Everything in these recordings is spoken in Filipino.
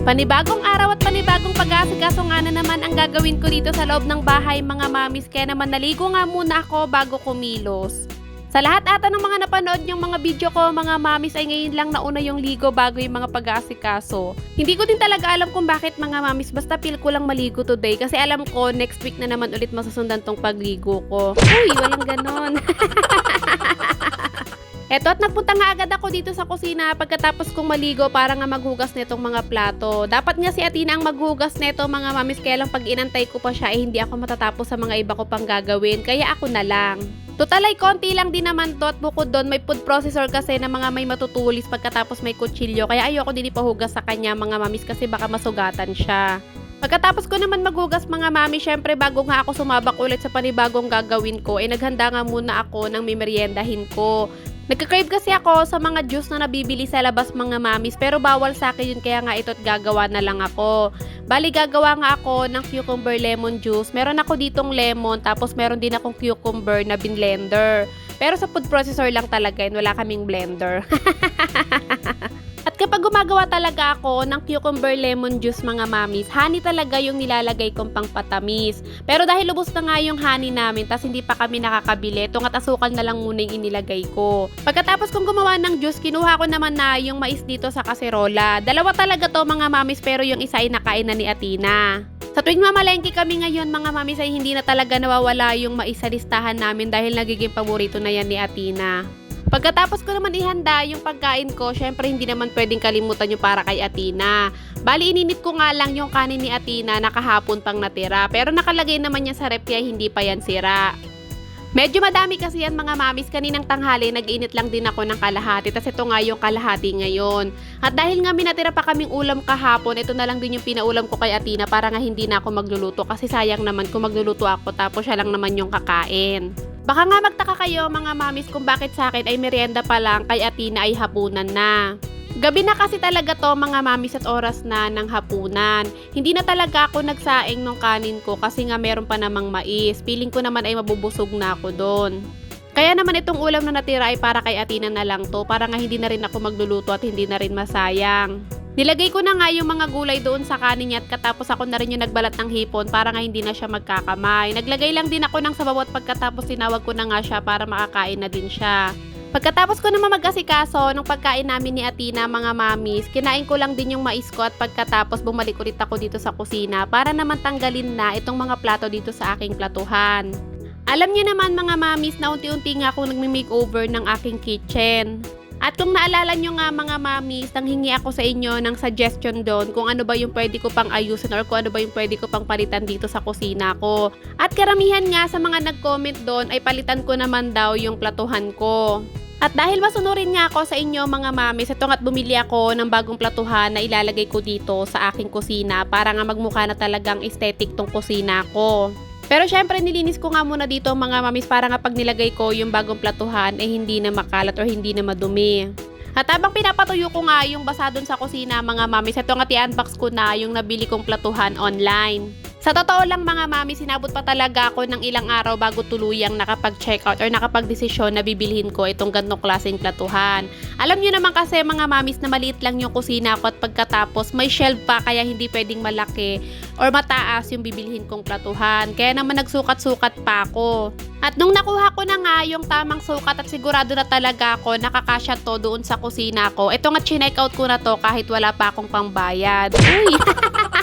Panibagong araw at panibagong pag-asikaso nga na naman ang gagawin ko dito sa loob ng bahay mga mamis kaya naman naligo nga muna ako bago kumilos. Sa lahat ata ng mga napanood yung mga video ko mga mamis ay ngayon lang nauna yung ligo bago yung mga pag-aasikaso. Hindi ko din talaga alam kung bakit mga mamis basta feel ko lang maligo today kasi alam ko next week na naman ulit masusundan tong pagligo ko. Uy, walang ganon. Eto at nagpunta nga agad ako dito sa kusina pagkatapos kong maligo para nga maghugas nitong mga plato. Dapat nga si Atina ang maghugas nito mga mamis kaya lang pag inantay ko pa siya eh hindi ako matatapos sa mga iba ko pang gagawin kaya ako na lang. Total ay konti lang din naman to at bukod doon may food processor kasi na mga may matutulis pagkatapos may kutsilyo kaya ayoko din ipahugas sa kanya mga mamis kasi baka masugatan siya. Pagkatapos ko naman maghugas mga mami, syempre bago nga ako sumabak ulit sa panibagong gagawin ko, eh naghanda nga muna ako ng mimeriendahin ko. Nagka-crave kasi ako sa mga juice na nabibili sa labas mga mamis pero bawal sa akin yun kaya nga ito't gagawa na lang ako. Bali gagawa nga ako ng cucumber lemon juice. Meron ako ditong lemon tapos meron din akong cucumber na binlender. Pero sa food processor lang talaga yun, wala kaming blender. Kapag gumagawa talaga ako ng cucumber lemon juice mga mamis, honey talaga yung nilalagay kong pang patamis. Pero dahil lubos na nga yung honey namin, tas hindi pa kami nakakabili, itong at asukal na lang muna yung inilagay ko. Pagkatapos kong gumawa ng juice, kinuha ko naman na yung mais dito sa kaserola. Dalawa talaga to mga mamis, pero yung isa ay nakain na ni Atina. Sa tuwing mamalengke kami ngayon mga mamis ay hindi na talaga nawawala yung mais sa listahan namin dahil nagiging paborito na yan ni Atina. Pagkatapos ko naman ihanda yung pagkain ko, syempre hindi naman pwedeng kalimutan yung para kay Atina. Bali, ininit ko nga lang yung kanin ni Atina na kahapon pang natira. Pero nakalagay naman yan sa rep kaya hindi pa yan sira. Medyo madami kasi yan mga mamis. Kaninang tanghali, nag-init lang din ako ng kalahati. Tapos ito nga yung kalahati ngayon. At dahil nga minatira pa kaming ulam kahapon, ito na lang din yung pinaulam ko kay Atina para nga hindi na ako magluluto. Kasi sayang naman kung magluluto ako tapos siya lang naman yung kakain. Baka nga magtaka kayo mga mamis kung bakit sa akin ay merienda pa lang kay Atina ay hapunan na. Gabi na kasi talaga to mga mamis at oras na ng hapunan. Hindi na talaga ako nagsaing ng kanin ko kasi nga meron pa namang mais. Feeling ko naman ay mabubusog na ako doon. Kaya naman itong ulam na natira ay para kay Atina na lang to para nga hindi na rin ako magluluto at hindi na rin masayang. Nilagay ko na nga yung mga gulay doon sa kanin niya at katapos ako na rin yung nagbalat ng hipon para nga hindi na siya magkakamay. Naglagay lang din ako ng sabaw at pagkatapos tinawag ko na nga siya para makakain na din siya. Pagkatapos ko naman mag-asikaso nung pagkain namin ni Atina mga mamis, kinain ko lang din yung mais ko at pagkatapos bumalik ulit ako dito sa kusina para naman tanggalin na itong mga plato dito sa aking platuhan. Alam niyo naman mga mamis na unti-unti nga ako nagmi-makeover ng aking kitchen. At kung naalala nyo nga mga mamis, nanghingi ako sa inyo ng suggestion doon kung ano ba yung pwede ko pang ayusin or kung ano ba yung pwede ko pang palitan dito sa kusina ko. At karamihan nga sa mga nag-comment doon ay palitan ko naman daw yung platuhan ko. At dahil masunurin nga ako sa inyo mga mamis, ito nga't bumili ako ng bagong platuhan na ilalagay ko dito sa aking kusina para nga magmukha na talagang aesthetic tong kusina ko. Pero syempre nilinis ko nga muna dito mga mamis para nga pag nilagay ko yung bagong platuhan eh hindi na makalat or hindi na madumi. At habang pinapatuyo ko nga yung basa dun sa kusina mga mamis, ito nga ti-unbox ko na yung nabili kong platuhan online. Sa totoo lang mga mami, sinabot pa talaga ako ng ilang araw bago tuluyang nakapag-check out or nakapag-desisyon na bibilhin ko itong gantong klaseng platuhan. Alam nyo naman kasi mga mamis na maliit lang yung kusina ko at pagkatapos may shelf pa kaya hindi pwedeng malaki or mataas yung bibilhin kong platuhan. Kaya naman nagsukat-sukat pa ako. At nung nakuha ko na nga yung tamang sukat at sigurado na talaga ako nakakasya to doon sa kusina ko, ito nga chineck out ko na to kahit wala pa akong pangbayad. Uy!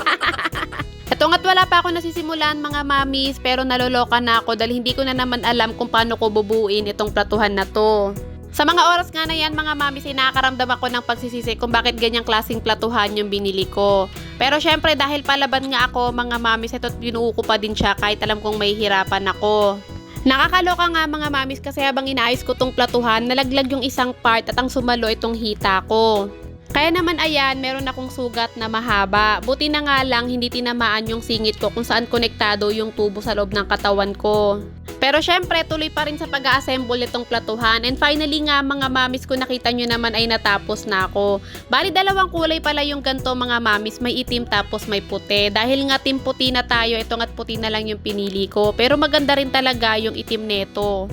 Ito nga't wala pa ako nasisimulan mga mamis pero naloloka na ako dahil hindi ko na naman alam kung paano ko bubuin itong platuhan na to. Sa mga oras nga na yan mga mamis ay nakakaramdam ako ng pagsisisi kung bakit ganyang klaseng platuhan yung binili ko. Pero syempre dahil palaban nga ako mga mamis ito't binuo pa din siya kahit alam kong may hirapan ako. Nakakaloka nga mga mamis kasi habang inaayos ko tong platuhan, nalaglag yung isang part at ang sumalo itong hita ko. Kaya naman ayan, meron akong sugat na mahaba. Buti na nga lang hindi tinamaan yung singit ko kung saan konektado yung tubo sa loob ng katawan ko. Pero syempre, tuloy pa rin sa pag-assemble itong platuhan. And finally nga, mga mamis ko nakita nyo naman ay natapos na ako. Bali, dalawang kulay pala yung ganto mga mamis. May itim tapos may puti. Dahil nga team puti na tayo, ito nga't puti na lang yung pinili ko. Pero maganda rin talaga yung itim neto.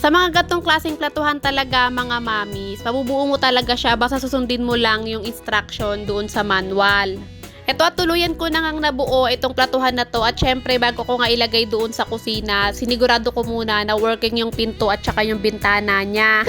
Sa mga gatong klaseng platuhan talaga mga mamis, pabubuo mo talaga siya basta susundin mo lang yung instruction doon sa manual. Ito at tuluyan ko na ngang nabuo itong platuhan na to at syempre bago ko nga ilagay doon sa kusina, sinigurado ko muna na working yung pinto at saka yung bintana niya.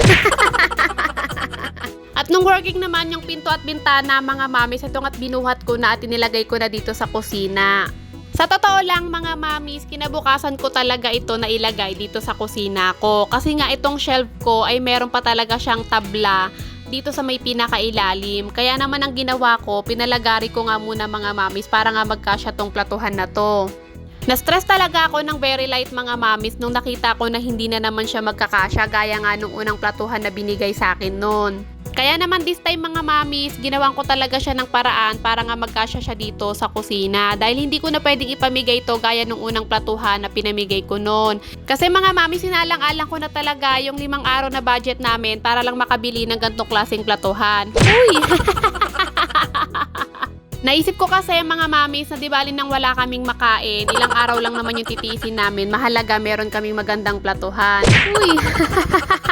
At nung working naman yung pinto at bintana, mga mamis, ito nga't binuhat ko na at inilagay ko na dito sa kusina. Sa totoo lang mga mamis, kinabukasan ko talaga ito na ilagay dito sa kusina ko. Kasi nga itong shelf ko ay meron pa talaga siyang tabla dito sa may pinakailalim. Kaya naman ang ginawa ko, pinalagari ko nga muna mga mamis para nga magkasya tong platuhan na to. Na-stress talaga ako ng very light mga mamis nung nakita ko na hindi na naman siya magkakasya gaya nga nung unang platuhan na binigay sa akin noon. Kaya naman this time mga mamis, ginawan ko talaga siya ng paraan para nga magkasya siya dito sa kusina. Dahil hindi ko na pwedeng ipamigay to gaya nung unang platuhan na pinamigay ko noon. Kasi mga mamis, sinalang-alang ko na talaga yung limang araw na budget namin para lang makabili ng gantong klaseng platuhan. Uy! Naisip ko kasi mga mamis na di bali nang wala kaming makain, ilang araw lang naman yung titiisin namin, mahalaga meron kaming magandang platuhan. Uy!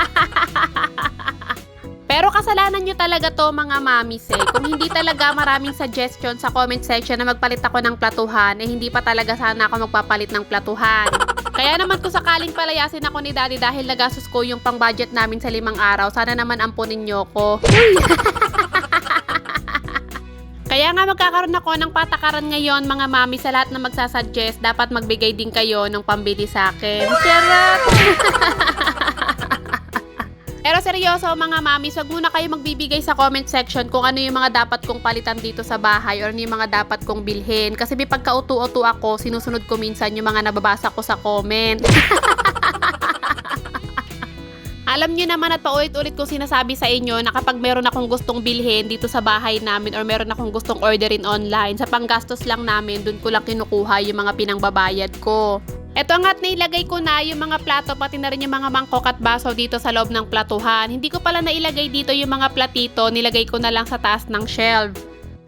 Kasalanan nyo talaga to mga mamis eh. Kung hindi talaga maraming suggestion sa comment section na magpalit ako ng platuhan, eh hindi pa talaga sana ako magpapalit ng platuhan. Kaya naman kung sakaling palayasin ako ni daddy dahil nagastos ko yung pang budget namin sa limang araw, sana naman ampunin nyo ko. Kaya nga magkakaroon ako ng patakaran ngayon mga mami sa lahat na magsasuggest, dapat magbigay din kayo ng pambili sa akin. Charot! Seryoso mga mami, wag muna kayo magbibigay sa comment section kung ano yung mga dapat kong palitan dito sa bahay or ano yung mga dapat kong bilhin. Kasi may pagka-utu-utu ako, sinusunod ko minsan yung mga nababasa ko sa comment. Alam niyo naman at paulit-ulit ko sinasabi sa inyo na kapag meron akong gustong bilhin dito sa bahay namin or meron akong gustong orderin online, sa panggastos lang namin, dun ko lang kinukuha yung mga pinangbabayad ko. Eto nga't nailagay ko na yung mga plato pati na rin yung mga mangkok at baso dito sa loob ng platuhan. Hindi ko pala nailagay dito yung mga platito, nilagay ko na lang sa taas ng shelf.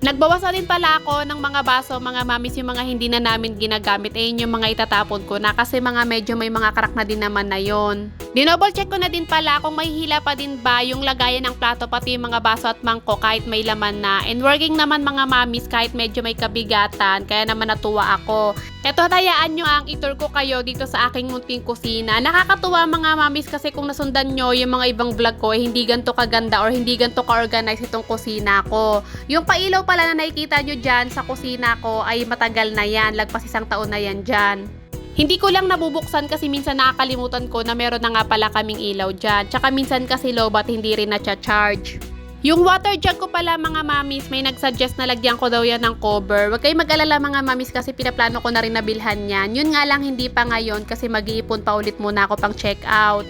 Nagbawas na din pala ako ng mga baso, mga mamis yung mga hindi na namin ginagamit. Ayun yung mga itatapon ko na kasi mga medyo may mga crack na din naman na yon. Dinouble check ko na din pala kung may hila pa din ba yung lagayan ng plato pati mga baso at mangko kahit may laman na. And working naman mga mamis kahit medyo may kabigatan kaya naman natuwa ako. Eto tayaan nyo ang itur ko kayo dito sa aking munting kusina. Nakakatuwa mga mamis kasi kung nasundan nyo yung mga ibang vlog ko eh, hindi ganto kaganda or hindi ganto ka-organize itong kusina ko. Yung pailaw pala na nakikita nyo dyan sa kusina ko ay matagal na yan. Lagpas isang taon na yan dyan. Hindi ko lang nabubuksan kasi minsan nakakalimutan ko na meron na nga pala kaming ilaw dyan. Tsaka minsan kasi low bat hindi rin na-charge. Yung water jug ko pala mga mamis, may nagsuggest na lagyan ko daw yan ng cover. Huwag kayong mag-alala mga mamis kasi pinaplano ko na rin nabilhan yan. Yun nga lang hindi pa ngayon kasi mag-iipon pa ulit muna ako pang check out.